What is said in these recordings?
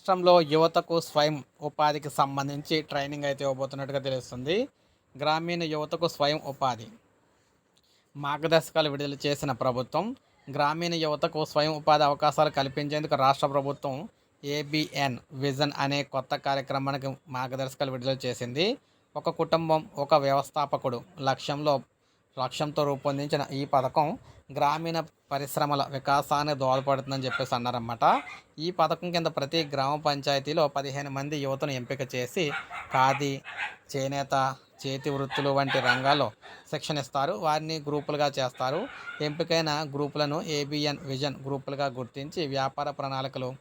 రాష్ట్రంలో యువతకు స్వయం ఉపాధికి సంబంధించి ట్రైనింగ్ అయితే ఇవ్వబోతున్నట్టుగా తెలుస్తుంది. గ్రామీణ యువతకు స్వయం ఉపాధి మార్గదర్శకాలు విడుదల చేసిన ప్రభుత్వం గ్రామీణ యువతకు స్వయం ఉపాధి అవకాశాలు కల్పించేందుకు రాష్ట్ర ప్రభుత్వం ఏబిఎన్ విజన్ అనే కొత్త కార్యక్రమానికి మార్గదర్శకాలు విడుదల చేసింది. ఒక కుటుంబం ఒక వ్యవస్థాపకుడు లక్ష్యంలో లక్ష్యంతో రూపొందించిన ఈ పథకం గ్రామీణ పరిశ్రమల వికాసానికి దోహదపడుతుందని చెప్పేసి అన్నారన్నమాట. ఈ పథకం కింద ప్రతి గ్రామ పంచాయతీలో పదిహేను మంది యువతను ఎంపిక చేసి ఖాదీ చేనేత చేతి వృత్తులు వంటి రంగాల్లో శిక్షణ ఇస్తారు. వారిని గ్రూపులుగా చేస్తారు. ఎంపికైన గ్రూపులను ఏబిఎన్ విజన్ గ్రూపులుగా గుర్తించి వ్యాపార ప్రణాళికలు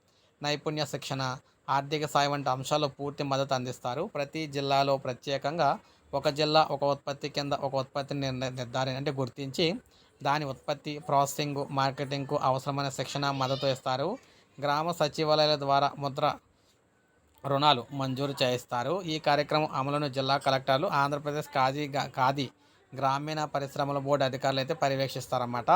నైపుణ్య శిక్షణ ఆర్థిక సాయం వంటి అంశాల్లో పూర్తి మద్దతు అందిస్తారు. ప్రతి జిల్లాలో ప్రత్యేకంగా ఒక జిల్లా ఒక ఉత్పత్తి కింద ఒక ఉత్పత్తిని నిర్ణ- నిర్ధారణ అంటే గుర్తించి దాని ఉత్పత్తి ప్రాసెసింగ్ మార్కెటింగ్కు అవసరమైన శిక్షణ మద్దతు ఇస్తారు. గ్రామ సచివాలయాల ద్వారా ముద్ర రుణాలు మంజూరు చేయిస్తారు. ఈ కార్యక్రమం అమలును జిల్లా కలెక్టర్లు ఆంధ్రప్రదేశ్ ఖాదీ ఖాదీ గ్రామీణ పరిశ్రమల బోర్డు అధికారులు అయితే పర్యవేక్షిస్తారన్నమాట.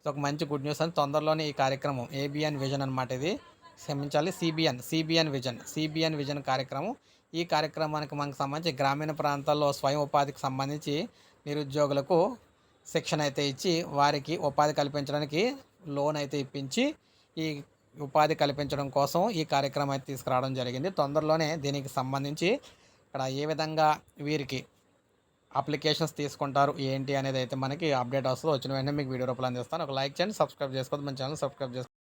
ఇది ఒక మంచి గుడ్ న్యూస్ అని తొందరలోనే ఈ కార్యక్రమం ఏబిఎన్ విజన్ అనమాట ఇది. క్షమించాలి CBN CBN vision CBN vision కార్యక్రమం. ఈ కార్యక్రమానికి మనకు సంబంధించి గ్రామీణ ప్రాంతాల్లో స్వయం ఉపాధికి సంబంధించి నిరుద్యోగులకు శిక్షణ అయితే ఇచ్చి వారికి ఉపాధి కల్పించడానికి లోన్ అయితే ఇప్పించి ఈ ఉపాధి కల్పించడం కోసం ఈ కార్యక్రమం అయితే తీసుకురావడం జరిగింది. తొందరలోనే దీనికి సంబంధించి ఇక్కడ ఏ విధంగా వీరికి అప్లికేషన్స్ తీసుకుంటారు ఏంటి అనేది అయితే మనకి అప్డేట్ వస్తుంది. వచ్చిన వెంటనే మీకు వీడియో రూపంలో అందిస్తాను. ఒక లైక్ చేయండి సబ్స్క్రైబ్ చేసుకోవద్దు. మన ఛానల్ సబ్స్క్రైబ్ చేసుకోండి